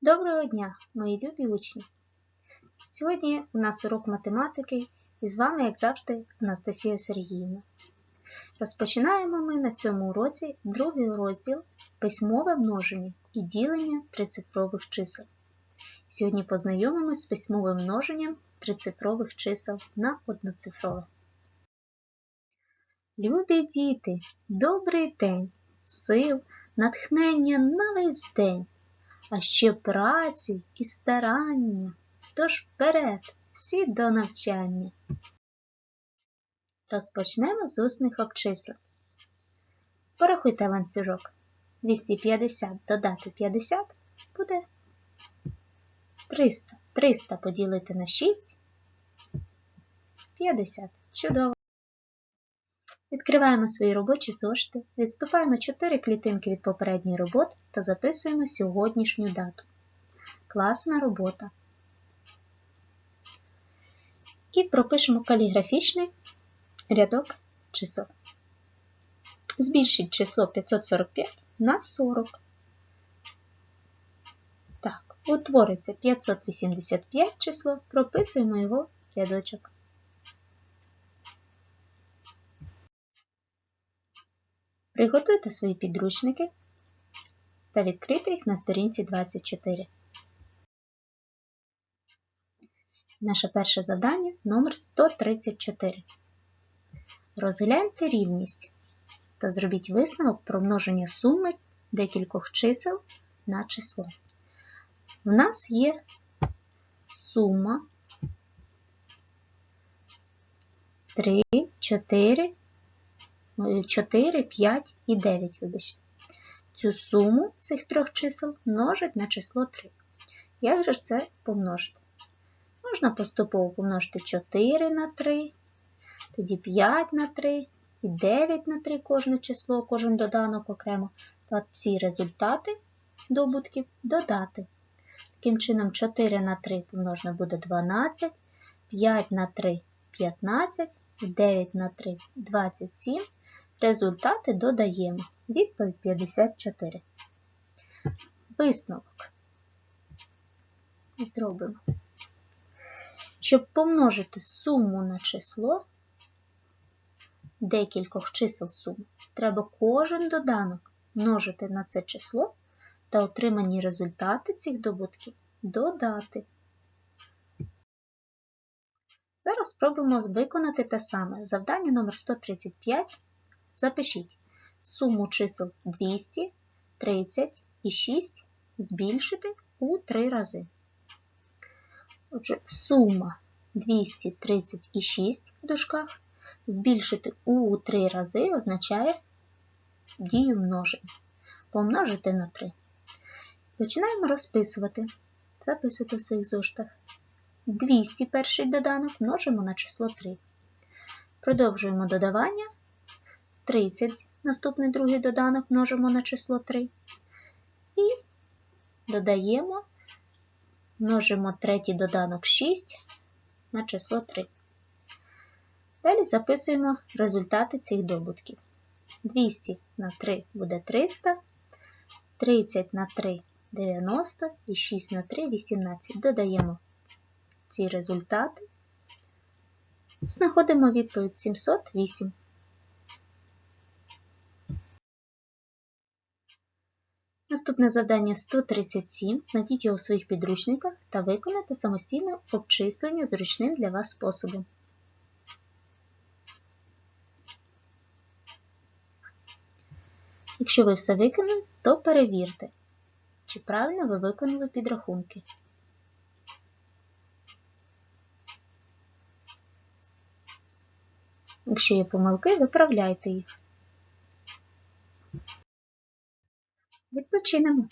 Доброго дня, мої любі учні! Сьогодні у нас урок математики і з вами, як завжди, Анастасія Сергіївна. Розпочинаємо ми на цьому уроці другий розділ письмове множення і ділення трицифрових чисел. Сьогодні познайомимось з письмовим множенням трицифрових чисел на одноцифрове. Любі діти, добрий день, сил, натхнення на весь день а ще праці і старання. Тож вперед, всі до навчання. Розпочнемо з усних обчислень. Порахуйте ланцюжок. 250 додати 50 буде 300. 300 поділити на 6 50. Чудово. Відкриваємо свої робочі зошити, відступаємо 4 клітинки від попередньої роботи та записуємо сьогоднішню дату. Класна робота. І пропишемо каліграфічний рядок чисел. Збільшіть число 545 на 40. Так, утвориться 585 число, прописуємо його в рядочок. Приготуйте свої підручники та відкрийте їх на сторінці 24. Наше перше завдання номер 134. Розгляньте рівність та зробіть висновок про множення суми декількох чисел на число. В нас є сума 3, 4, 4, 5 і 9, вибачте. Цю суму цих трьох чисел множить на число 3. Як же це помножити? Можна поступово помножити 4 на 3, тоді 5 на 3 і 9 на 3 кожне число, кожен доданок окремо, та ці результати добутків додати. Таким чином, 4 на 3 помножено буде 12, 5 на 3 15, 9 на 3 27. Результати додаємо. Відповідь 54. Висновок. Зробимо. Щоб помножити суму на число, декількох чисел суми, треба кожен доданок множити на це число та отримані результати цих добутків додати. Зараз спробуємо виконати те саме. Завдання номер 135 Запишіть суму чисел 200, 30 і 6 збільшити у 3 рази. Отже, сума 236 в дужках збільшити у 3 рази означає дію множення. Помножити на 3. Починаємо розписувати. Записуйте в своїх зоштах. 200 перший доданок множимо на число 3. Продовжуємо додавання. 30, наступний другий доданок множимо на число 3. І додаємо, множимо третій доданок 6 на число 3. Далі записуємо результати цих добутків. 200 на 3 буде 300, 30 на 3 90 і 6 на 3 18. Додаємо ці результати. Знаходимо відповідь 708. Наступне завдання 137. Знайдіть його у своїх підручниках та виконайте самостійне обчислення зручним для вас способом. Якщо ви все виконали, то перевірте, чи правильно ви виконали підрахунки. Якщо є помилки, виправляйте їх. Відпочинемо.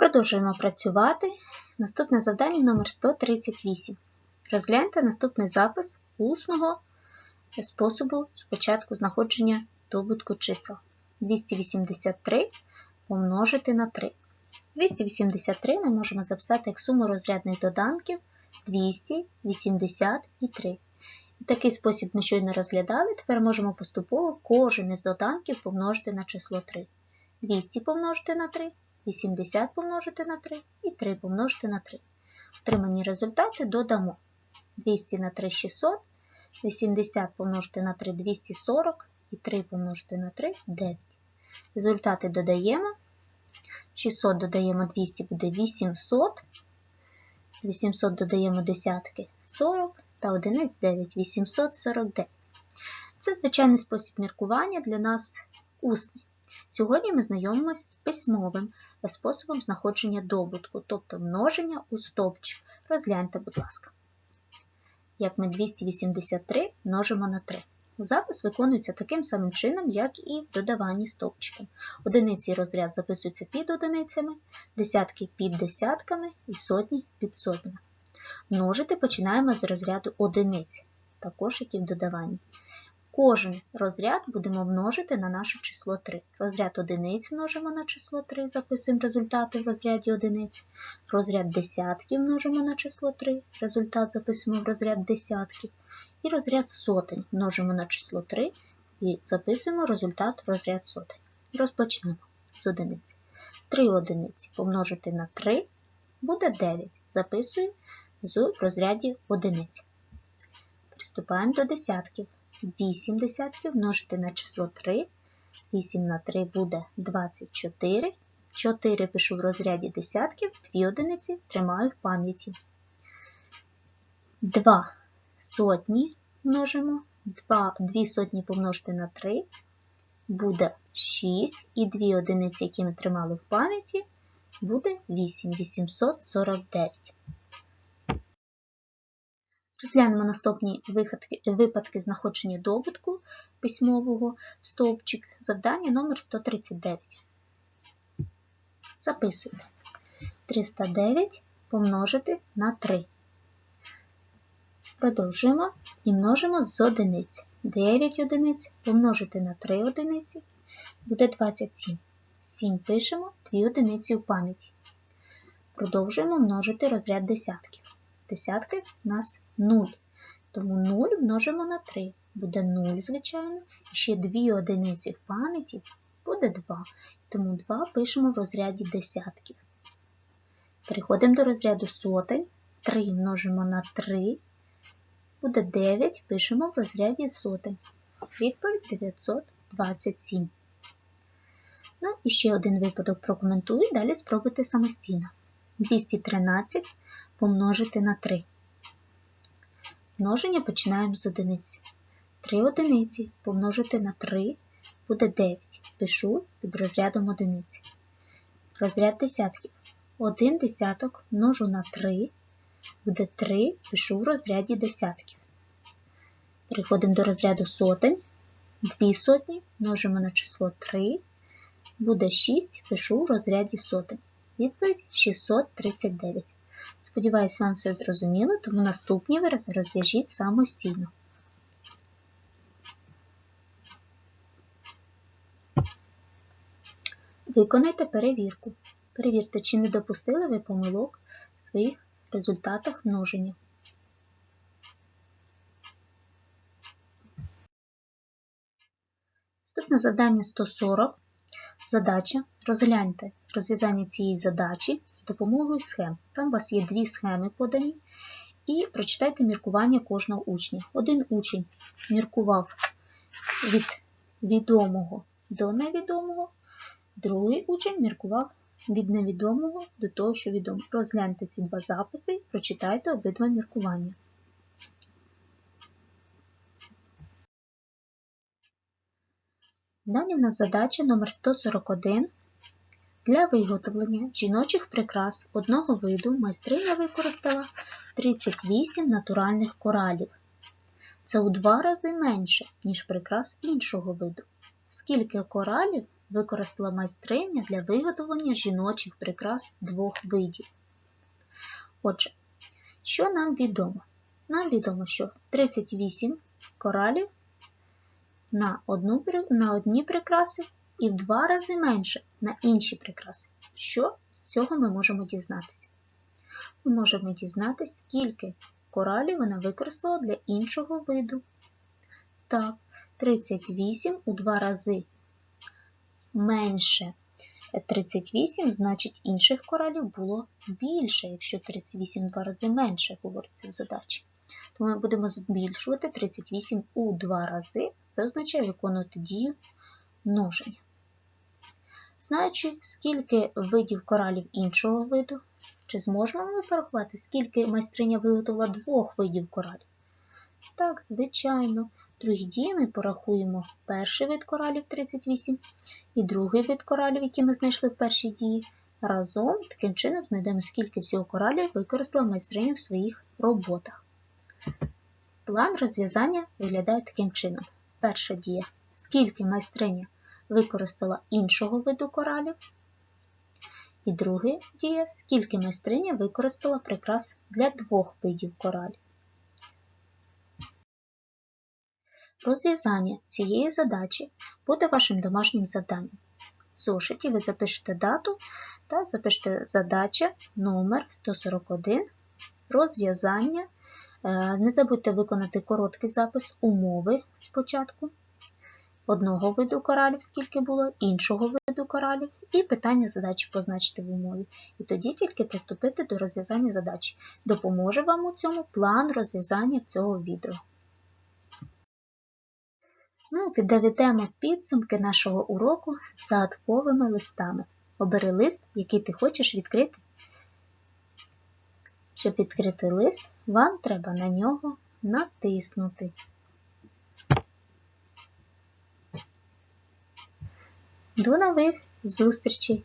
Продовжуємо працювати. Наступне завдання номер 138. Розгляньте наступний запис усного способу спочатку знаходження добутку чисел. 283 помножити на 3. 283 ми можемо записати як суму розрядних доданків 280 і 3. І такий спосіб ми щойно розглядали, тепер можемо поступово кожен із доданків помножити на число 3. 200 помножити на 3, 80 помножити на 3 і 3 помножити на 3. Отримані результати додамо. 200 на 3 600, 80 помножити на 3 240 і 3 помножити на 3 9. Результати додаємо. 600 додаємо 200 буде 800. 800 додаємо десятки 40 та одиниць 9 849. Це звичайний спосіб міркування для нас усний. Сьогодні ми знайомимося з письмовим способом знаходження добутку, тобто множення у стовпчик. Розгляньте, будь ласка. Як ми 283 множимо на 3. Запис виконується таким самим чином, як і в додаванні стовпчиком. Одиниці розряд записуються під одиницями, десятки під десятками і сотні під сотнями. Множити починаємо з розряду одиниць, також як і в додаванні. Кожен розряд будемо множити на наше число 3. Розряд одиниць множимо на число 3, записуємо результати в розряді одиниць. Розряд десятків множимо на число 3, результат записуємо в розряд десятків. І розряд сотень множимо на число 3 і записуємо результат в розряд сотень. Розпочнемо з одиниць. 3 одиниці помножити на 3 буде 9. Записую в розряді одиниць. Приступаємо до десятків. 8 десятків множити на число 3. 8 на 3 буде 24. 4 пишу в розряді десятків, 2 одиниці тримаю в пам'яті. 2 сотні множимо. 2, 2 сотні помножити на 3 буде 6. І 2 одиниці, які ми тримали в пам'яті, буде 8, 849. Розглянемо наступні випадки знаходження добутку письмового стовпчик. Завдання номер 139. Записуйте. 309 помножити на 3. Продовжуємо і множимо з одиниць. 9 одиниць помножити на 3 одиниці буде 27. 7 пишемо 2 одиниці у пам'яті. Продовжуємо множити розряд десятків. Десятки у нас 0. Тому 0 множимо на 3. Буде 0, звичайно. І ще 2 одиниці в пам'яті буде 2. Тому 2 пишемо в розряді десятків. Переходимо до розряду сотень. 3 множимо на 3. Буде 9, пишемо в розряді сотень. Відповідь 927. Ну, і ще один випадок прокоментую, далі спробуйте самостійно. 213 помножити на 3. Множення починаємо з одиниці. 3 одиниці помножити на 3 буде 9. Пишу під розрядом одиниці. Розряд десятків. 1 десяток множу на 3 буде 3, пишу в розряді десятків. Переходимо до розряду сотень. 2 сотні множимо на число 3, буде 6, пишу в розряді сотень. Відповідь 639. Сподіваюсь, вам все зрозуміло, тому наступні вирази розв'яжіть самостійно. Виконайте перевірку. Перевірте, чи не допустили ви помилок в своїх результатах множення. Наступне завдання 140. Задача. Розгляньте розв'язання цієї задачі з допомогою схем. Там у вас є дві схеми подані. І прочитайте міркування кожного учня. Один учень міркував від відомого до невідомого, другий учень міркував від невідомого до того, що відомо. Розгляньте ці два записи прочитайте обидва міркування. Далі в нас задача номер 141. Для виготовлення жіночих прикрас одного виду майстриня використала 38 натуральних коралів. Це у два рази менше, ніж прикрас іншого виду. Скільки коралів використала майстриня для виготовлення жіночих прикрас двох видів. Отже, що нам відомо? Нам відомо, що 38 коралів на, одну, на одні прикраси і в два рази менше на інші прикраси. Що з цього ми можемо дізнатися? Ми можемо дізнатися, скільки коралів вона використала для іншого виду. Так, 38 у два рази менше 38, значить інших коралів було більше, якщо 38 два рази менше, говориться в задачі. То ми будемо збільшувати 38 у два рази. Це означає виконувати дію множення. Знаючи, скільки видів коралів іншого виду, чи зможемо ми порахувати, скільки майстриня виготовила двох видів коралів? Так, звичайно. В другій дії ми порахуємо перший вид коралів 38 і другий вид коралів, які ми знайшли в першій дії. Разом таким чином знайдемо, скільки всього коралів використала майстриня в своїх роботах. План розв'язання виглядає таким чином. Перша дія. Скільки майстриня використала іншого виду коралів. І друга дія, скільки майстриня використала прикрас для двох видів коралів. Розв'язання цієї задачі буде вашим домашнім завданням. В зошиті ви запишете дату та запишете задача номер 141 розв'язання. Е, Не забудьте виконати короткий запис умови спочатку. Одного виду коралів, скільки було, іншого виду коралів, і питання задачі позначити в умові. І тоді тільки приступити до розв'язання задачі. Допоможе вам у цьому план розв'язання цього відео. Ну, підведемо підсумки нашого уроку з загадковими листами. Обери лист, який ти хочеш відкрити. Щоб відкрити лист, вам треба на нього натиснути. До нових зустрічей!